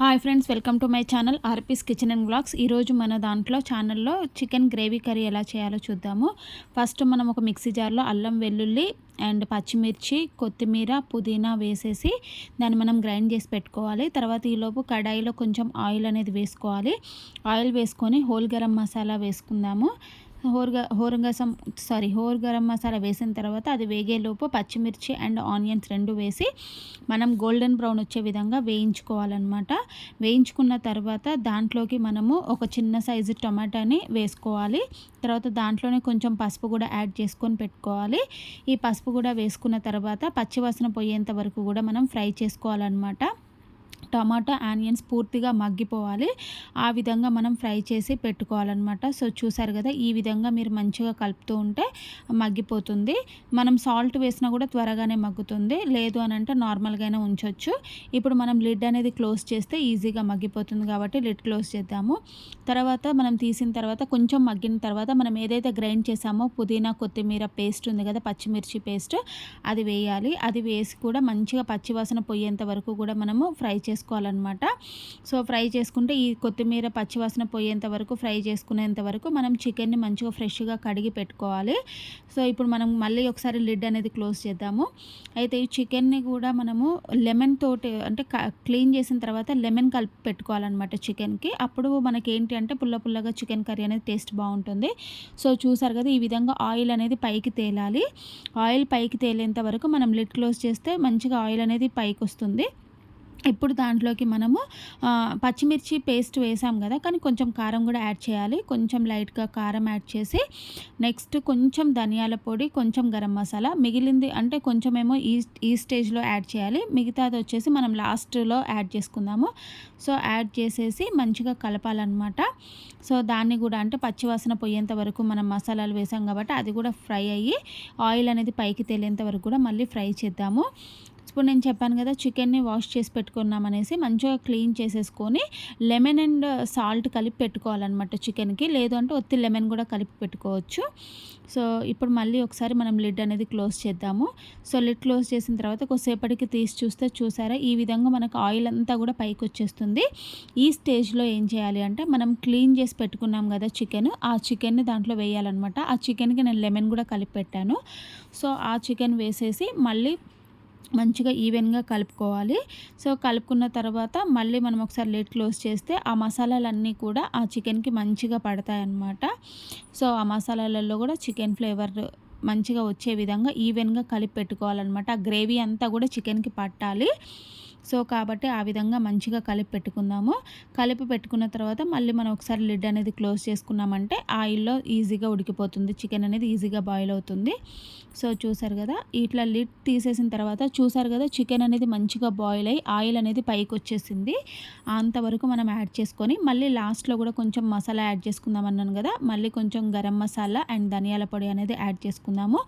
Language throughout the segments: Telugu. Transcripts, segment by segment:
Hi friends welcome to my channel RP's kitchen and blogs. ఈరోజు మన దాంట్లో ఛానల్లో చికెన్ గ్రేవీ కర్రీ ఎలా చేయాలో చూద్దాము. ఫస్ట్ మనం ఒక మిక్సీ జార్లో అల్లం వెల్లుల్లి అండ్ పచ్చిమిర్చి కొత్తిమీర పుదీనా వేసేసి దాన్ని మనం గ్రైండ్ చేసి పెట్టుకోవాలి. తర్వాత ఈలోపు కడాయిలో కొంచెం ఆయిల్ అనేది వేసుకోవాలి. ఆయిల్ వేసుకొని హోల్ గరం మసాలా వేసుకుందాము. హోర్గా హోరంగసం సారీ హోర్ గరం మసాలా వేసిన తర్వాత అది వేగేలోపు పచ్చిమిర్చి అండ్ ఆనియన్స్ రెండు వేసి మనం గోల్డెన్ బ్రౌన్ వచ్చే విధంగా వేయించుకోవాలన్నమాట. వేయించుకున్న తర్వాత దాంట్లోకి మనము ఒక చిన్న సైజు టమాటాని వేసుకోవాలి. తర్వాత దాంట్లోనే కొంచెం పసుపు కూడా యాడ్ చేసుకొని పెట్టుకోవాలి. ఈ పసుపు కూడా వేసుకున్న తర్వాత పచ్చివాసన పోయేంత వరకు కూడా మనం ఫ్రై చేసుకోవాలన్నమాట. టమాటా ఆనియన్స్ పూర్తిగా మగ్గిపోవాలి. ఆ విధంగా మనం ఫ్రై చేసి పెట్టుకోవాలన్నమాట. సో చూసారు కదా ఈ విధంగా మీరు మంచిగా కలుపుతూ ఉంటే మగ్గిపోతుంది. మనం సాల్ట్ వేసినా కూడా త్వరగానే మగ్గుతుంది. లేదు అని అంటే నార్మల్గానే ఉంచవచ్చు ఇప్పుడు మనం లిడ్ అనేది క్లోజ్ చేస్తే ఈజీగా మగ్గిపోతుంది కాబట్టి లిడ్ క్లోజ్ చేద్దాము. తర్వాత మనం తీసిన తర్వాత కొంచెం మగ్గిన తర్వాత మనం ఏదైతే గ్రైండ్ చేసామో పుదీనా కొత్తిమీర పేస్ట్ ఉంది కదా పచ్చిమిర్చి పేస్ట్ అది వేయాలి. అది వేసి కూడా మంచిగా పచ్చివాసన పోయేంత వరకు కూడా మనము ఫ్రై చేసి చేసుకోవాలన్నమాట. సో ఫ్రై చేసుకుంటే ఈ కొత్తిమీర పచ్చివాసన పోయేంత వరకు ఫ్రై చేసుకునేంత వరకు మనం చికెన్ని మంచిగా ఫ్రెష్గా కడిగి పెట్టుకోవాలి. సో ఇప్పుడు మనం మళ్ళీ ఒకసారి లిడ్ అనేది క్లోజ్ చేద్దాము. అయితే ఈ చికెన్ని కూడా మనము లెమన్ తోటి అంటే క్లీన్ చేసిన తర్వాత లెమన్ కలిపి పెట్టుకోవాలన్నమాట చికెన్కి. అప్పుడు మనకి ఏంటి అంటే పుల్ల పుల్లగా చికెన్ కర్రీ అనేది టేస్ట్ బాగుంటుంది. సో చూసారు కదా ఈ విధంగా ఆయిల్ అనేది పైకి తేలాలి. ఆయిల్ పైకి తేలేంత వరకు మనం లిడ్ క్లోజ్ చేస్తే మంచిగా ఆయిల్ అనేది పైకి వస్తుంది. ఇప్పుడు దాంట్లోకి మనము పచ్చిమిర్చి పేస్ట్ వేసాం కదా కానీ కొంచెం కారం కూడా యాడ్ చేయాలి. కొంచెం లైట్గా కారం యాడ్ చేసి నెక్స్ట్ కొంచెం ధనియాల పొడి కొంచెం గరం మసాలా మిగిలింది అంటే కొంచెం ఏమో ఈ ఈ స్టేజ్లో యాడ్ చేయాలి. మిగతాది వచ్చేసి మనం లాస్ట్లో యాడ్ చేసుకుందాము. సో యాడ్ చేసేసి మంచిగా కలపాలన్నమాట. సో దాన్ని కూడా అంటే పచ్చివాసన పోయేంత వరకు మనం మసాలాలు వేసాం కాబట్టి అది కూడా ఫ్రై అయ్యి ఆయిల్ అనేది పైకి తేలేంత వరకు కూడా మళ్ళీ ఫ్రై చేద్దాము. ఇప్పుడు నేను చెప్పాను కదా చికెన్ని వాష్ చేసి పెట్టుకున్నాం అనేసి మంచిగా క్లీన్ చేసేసుకొని లెమన్ అండ్ సాల్ట్ కలిపి పెట్టుకోవాలన్నమాట చికెన్కి. లేదు అంటే ఒత్తి లెమన్ కూడా కలిపి పెట్టుకోవచ్చు. సో ఇప్పుడు మళ్ళీ ఒకసారి మనం లిడ్ అనేది క్లోజ్ చేద్దాము. సో లిడ్ క్లోజ్ చేసిన తర్వాత కొద్దిసేపటికి తీసి చూస్తే చూసారా ఈ విధంగా మనకు ఆయిల్ అంతా కూడా పైకి వచ్చేస్తుంది. ఈ స్టేజ్లో ఏం చేయాలి అంటే మనం క్లీన్ చేసి పెట్టుకున్నాం కదా చికెన్ ఆ చికెన్ని దాంట్లో వేయాలన్నమాట. ఆ చికెన్కి నేను లెమన్ కూడా కలిపి పెట్టాను. సో ఆ చికెన్ వేసేసి మళ్ళీ మంచిగా ఈవెన్గా కలుపుకోవాలి. సో కలుపుకున్న తర్వాత మళ్ళీ మనం ఒకసారి లేట్ క్లోజ్ చేస్తే ఆ మసాలాలన్నీ కూడా ఆ చికెన్కి మంచిగా పడతాయి అన్నమాట సో ఆ మసాలాలలో కూడా చికెన్ ఫ్లేవర్ మంచిగా వచ్చే విధంగా ఈవెన్గా కలిపి పెట్టుకోవాలన్నమాట. ఆ గ్రేవీ అంతా కూడా చికెన్కి పట్టాలి. సో కాబట్టి ఆ విధంగా మంచిగా కలిపి పెట్టుకుందాము. కలిపి పెట్టుకున్న తర్వాత మళ్ళీ మనం ఒకసారి లిడ్ అనేది క్లోజ్ చేసుకున్నామంటే ఆయిల్లో ఈజీగా ఉడికిపోతుంది. చికెన్ అనేది ఈజీగా బాయిల్ అవుతుంది. సో చూసారు కదా ఇట్లా లిడ్ తీసేసిన తర్వాత చూసారు కదా చికెన్ అనేది మంచిగా బాయిల్ అయ్యి ఆయిల్ అనేది పైకి వచ్చేసింది. అంతవరకు మనం యాడ్ చేసుకొని మళ్ళీ లాస్ట్లో కూడా కొంచెం మసాలా యాడ్ చేసుకుందాం అన్నాను కదా మళ్ళీ కొంచెం గరం మసాలా అండ్ ధనియాల పొడి అనేది యాడ్ చేసుకుందాము.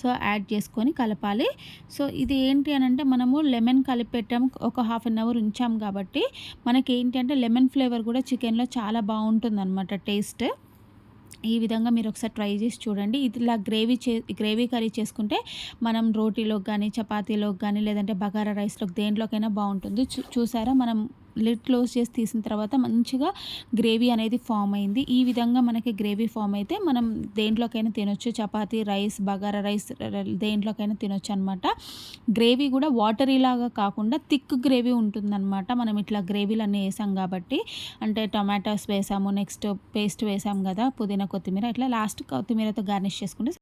సో యాడ్ చేసుకొని కలపాలి. సో ఇది ఏంటి అని అంటే మనము లెమన్ కలిపి మాత్రం ఒక హాఫ్ అన్ అవర్ ఉంచాం కాబట్టి మనకి ఏంటి అంటే లెమన్ ఫ్లేవర్ కూడా చికెన్లో చాలా బాగుంటుంది అనమాట టేస్ట్ ఈ విధంగా మీరు ఒకసారి ట్రై చేసి చూడండి. ఇలా గ్రేవీ చే గ్రేవీ కర్రీ చేసుకుంటే మనం రోటీలోకి కానీ చపాతీలోకి కానీ లేదంటే బగారా రైస్లోకి దేంట్లోకైనా బాగుంటుంది. చూసారా? మనం లిడ్ క్లోజ్ చేసి తీసిన తర్వాత మంచిగా గ్రేవీ అనేది ఫామ్ అయింది. ఈ విధంగా మనకి గ్రేవీ ఫామ్ అయితే మనం దేంట్లోకైనా తినొచ్చు. చపాతీ రైస్ బగారా రైస్ దేంట్లోకైనా తినొచ్చు అనమాట గ్రేవీ కూడా వాటరీ లాగా కాకుండా థిక్ గ్రేవీ ఉంటుందన్నమాట. మనం ఇట్లా గ్రేవీలు అన్నీ వేసాం కాబట్టి. అంటే టొమాటోస్ వేసాము నెక్స్ట్ పేస్ట్ వేసాం కదా పుదీనా కొత్తిమీర ఇట్లా లాస్ట్ కొత్తిమీరతో గార్నిష్ చేసుకుంటే